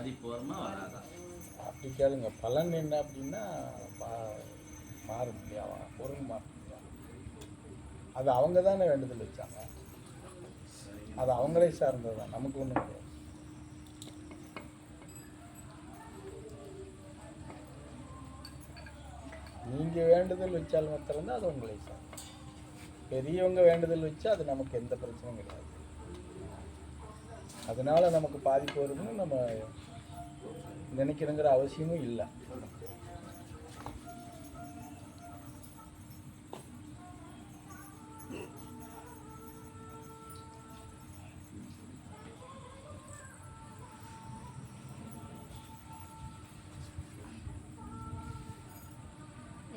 பாதிப்பு வராதான் அப்படி கேளுங்க. பலன் என்ன அப்படின்னா மாற மாறும் இல்லையா பொருள் மாறும் இல்லையா அது அவங்க தானே வேண்டுதல் வச்சாங்க. அது அவங்களே சார்ந்தது தான். நமக்கு ஒன்றும் கிடையாது. நீங்கள் வேண்டுதல் வச்சால் மாத்திரம்தான் அது உங்களை சார் பெரியவங்க வேண்டுதல் வச்சா அது நமக்கு எந்த பிரச்சனையும் கிடையாது. அதனால நமக்கு பாதிப்பு வரும்னு நம்ம நினைக்கணுங்கிற அவசியமும் இல்லை.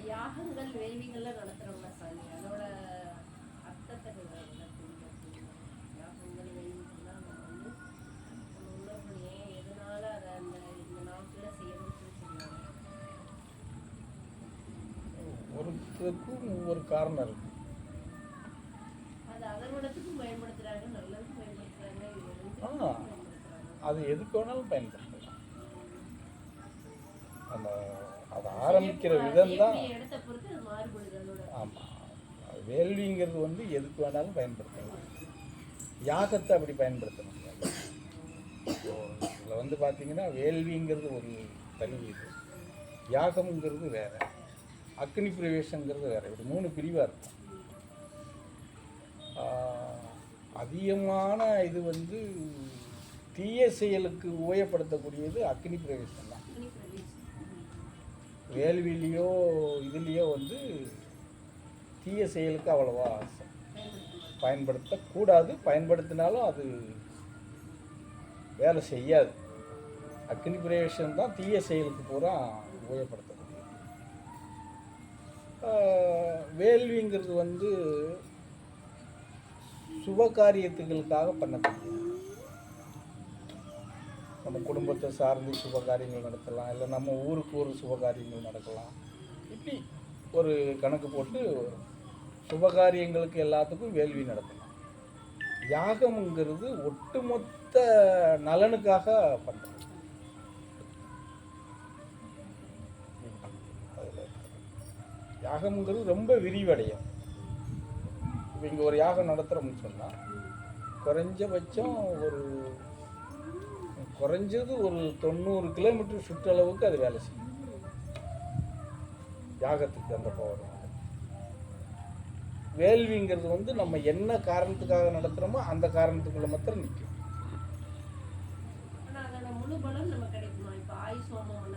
யாகங்கள் வேள்விகள்லாம் நடத்துறோம்ல சாமி? அதோட அர்த்தத்தை கொஞ்சம் விளக்குங்க. யாகங்கள் வேள்விகள்லாம் நம்ம வந்து நம்ம முன்னோர்கள் ஏன் எதனால அதை அந்த இந்த நாட்கள்ல செய்யணும்னு சொல்லி சொன்னாங்க ஒருத்தருக்கும் ஒவ்வொரு காரணம் இருக்கு. அது எதுக்கு வேணாலும் பயன்படுத்தலாம். அந்த அதை ஆரம்பிக்கிற விதம் தான் ஆமாம் வேள்விங்கிறது வந்து எதுக்கு வேணாலும் பயன்படுத்தலாம். யாகத்தை அப்படி பயன்படுத்த முடியாது இதில் வந்து பார்த்தீங்கன்னா வேள்விங்கிறது ஒரு தனி இது. யாகம்ங்கிறது வேற. அக்னி பிரவேசங்கிறது வேற இப்படி மூணு பிரிவாக இருக்கும் அதிகமான இது வந்து தீய செயலுக்கு உபயோகப்படுத்தக்கூடியது அக்னி பிரவேசம் தான். வேள்விலேயோ இதுலேயோ வந்து தீய செயலுக்கு அவ்வளவா பயன்படுத்தக்கூடாது. பயன்படுத்தினாலும் அது வேலை செய்யாது. அக்னி பிரவேசம் தான் தீய செயலுக்கு பூரா உபயோகப்படுத்தக்கூடியது ஆஹ், வேள்விங்கிறது வந்து சுப காரியத்துகளுக்காக பண்ணக்கூடியது நம்ம குடும்பத்தை சார்ந்து சுப காரியங்கள் நடத்தலாம் இல்லை நம்ம ஊருக்கு ஒரு சுப காரியங்கள் நடக்கலாம். இப்படி ஒரு கணக்கு போட்டு சுப காரியங்களுக்கு எல்லாத்துக்கும் வேள்வி நடத்தலாம். யாகம்ங்கிறது ஒட்டுமொத்த நலனுக்காக பண்ணுறோம் யாகம்ங்கிறது ரொம்ப விரிவடையும். இப்போ இங்கே ஒரு யாகம் நடத்துகிறோம்னு சொன்னால் குறைஞ்சபட்சம் ஒரு குறைஞ்சது ஒரு தொண்ணூறு கிலோமீட்டர் சுற்றளவுக்கு அது வேலை செய்யும். யாகத்துக்கு அந்த பவர் வேள்விங்கிறது வந்து நம்ம என்ன காரணத்துக்காக நடத்துகிறோமோ அந்த காரணத்துக்குள்ள மாத்திரம் நிற்கும் முழு பலம் நம்ம கிடைக்குமா? ஆயுஷ் ஹோமம்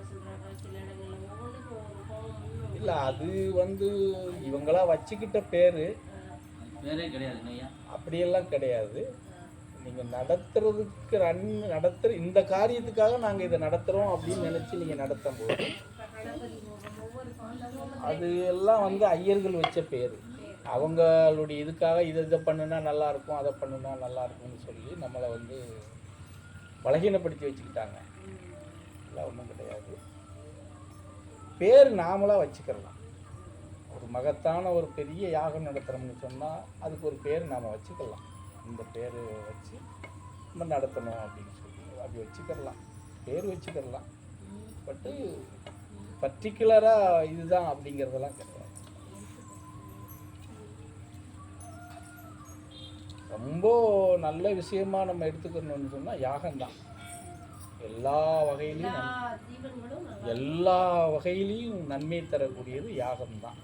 சில இடங்களில் ஒவ்வொன்றுக்கும் இல்லை அது வந்து இவங்களா வச்சுக்கிட்ட பேர். வேறே கிடையாது அப்படியெல்லாம் கிடையாது. நீங்கள் நடத்துறதுக்கு ரன் நடத்துகிற இந்த காரியத்துக்காக நாங்கள் இதை நடத்துகிறோம் அப்படின்னு நினச்சி நீங்கள் நடத்தும் போது அது எல்லாம் வந்து ஐயர்கள் வச்ச பேர். அவங்களுடைய இதுக்காக இதை இதை பண்ணுனா நல்லா இருக்கும் அதை பண்ணுனா நல்லா இருக்கும்னு சொல்லி நம்மளை வந்து பலகீனப்படுத்தி வச்சுக்கிட்டாங்க. இல்லை ஒன்றும் கிடையாது. பேர் நாமளாக வச்சுக்கிறலாம். ஒரு மகத்தான ஒரு பெரிய யாகம் நடத்துகிறோம்னு சொன்னால் அதுக்கு ஒரு பேர் நாம் வச்சுக்கலாம். இந்த பேர் வச்சு நம்ம நடத்தணும் அப்படின்னு சொல்லி அப்படி வச்சுக்கிறலாம். பேர் வச்சுக்கிறலாம். பட்டு பர்டிகுலராக இதுதான் அப்படிங்கிறதெல்லாம் கிடையாது. ரொம்ப நல்ல விஷயமா நம்ம எடுத்துக்கணும்னு சொன்னால் யாகம்தான். எல்லா வகையிலையும் எல்லா வகையிலையும் நன்மை தரக்கூடியது யாகம்தான்.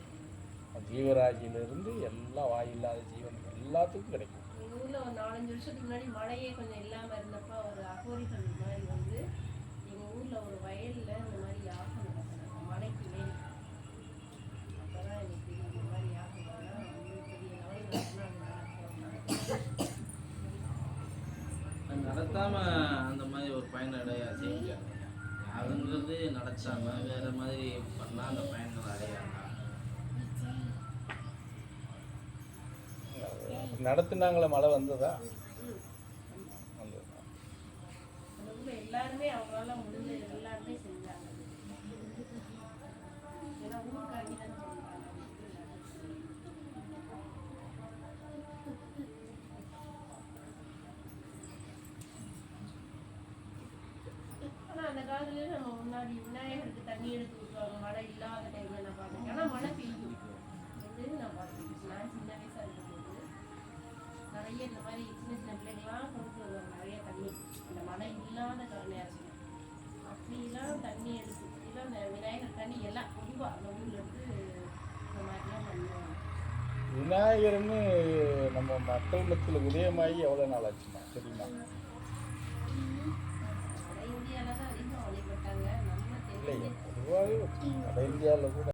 ஜீவராசியிலிருந்து எல்லா வாயில்லாத ஜீவன் எல்லாத்துக்கும் கிடைக்கும். ஊர்ல ஒரு நாலஞ்சு வருஷத்துக்கு முன்னாடி மழையே கொஞ்சம் இல்லாம இருந்தப்ப ஒரு அகோரிகள் மாதிரி வந்து எங்க ஊர்ல ஒரு வயல்ல இந்த மாதிரி யாகம் மழைக்கு வேண்டி எனக்கு இந்த மாதிரி நடத்துறாங்க அது நடத்தாம அந்த பயனடைய செய்ய முடியாது யாருங்கிறது நடத்தாம வேற மாதிரி பண்ணா அந்த பயன்கள் அடையாங்க நடத்துனாங்களே மழை வந்ததா? முன்னாடி விநாயகருக்கு தண்ணி எடுத்து விட்டுருவாங்க மழை இல்லாத டைம்ல நான் பார்த்துருக்கேன் ஆனால் மழை பெய்யும் இது நான் பார்த்துருக்கேன் நான் சின்ன வயசாக இருக்கும்போது நிறைய இந்த மாதிரி சின்ன சின்ன பிள்ளைங்களாம் கொண்டு வருவாங்க நிறைய தண்ணி அந்த மழை இல்லாத கால நேரத்தில் அப்படிலாம் தண்ணி எடுத்து எல்லாம் அந்த விநாயகர் தண்ணி எல்லாம் பொதுவாக அந்த ஊரில் இருந்து இந்த மாதிரிலாம் பண்ணுவாங்க விநாயகர்னு நம்ம மக்கள் மத்தியில் உதயமாகி எவ்வளோ நாள் ஆச்சுமா? தெரியுமா? வழிபட்டாங்க நம்ம பொதுவாகவே வட இந்தியாவில் கூட